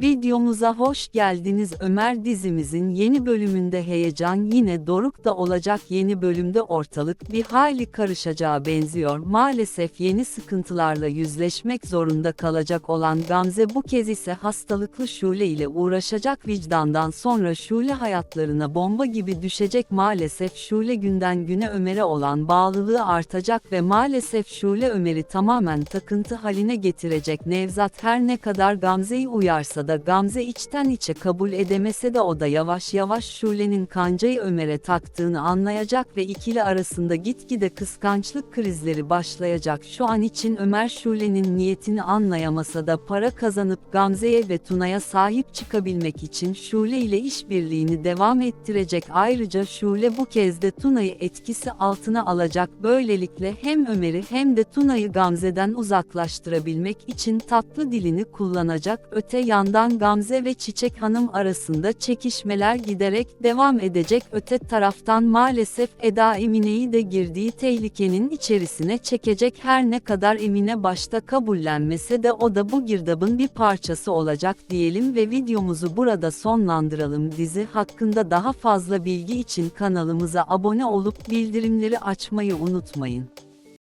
Videomuza hoş geldiniz. Ömer dizimizin yeni bölümünde heyecan yine Doruk'ta olacak yeni bölümde ortalık bir hayli karışacağı benziyor. Maalesef yeni sıkıntılarla yüzleşmek zorunda kalacak olan Gamze bu kez ise hastalıklı Şule ile uğraşacak vicdandan sonra Şule hayatlarına bomba gibi düşecek maalesef Şule günden güne Ömer'e olan bağlılığı artacak ve maalesef Şule Ömer'i tamamen takıntı haline getirecek Nevzat her ne kadar Gamze'yi uyarsa da Gamze içten içe kabul edemese de o da yavaş yavaş Şule'nin kancayı Ömer'e taktığını anlayacak ve ikili arasında gitgide kıskançlık krizleri başlayacak. Şu an için Ömer Şule'nin niyetini anlayamasa da para kazanıp Gamze'ye ve Tuna'ya sahip çıkabilmek için Şule ile işbirliğini devam ettirecek. Ayrıca Şule bu kez de Tuna'yı etkisi altına alacak. Böylelikle hem Ömer'i hem de Tuna'yı Gamze'den uzaklaştırabilmek için tatlı dilini kullanacak. Öte yandan Gamze ve Çiçek Hanım arasında çekişmeler giderek devam edecek. Öte taraftan maalesef Eda Emine'yi de girdiği tehlikenin içerisine çekecek. Her ne kadar Emine başta kabullenmese de o da bu girdabın bir parçası olacak diyelim ve videomuzu burada sonlandıralım. Dizi hakkında daha fazla bilgi için kanalımıza abone olup bildirimleri açmayı unutmayın.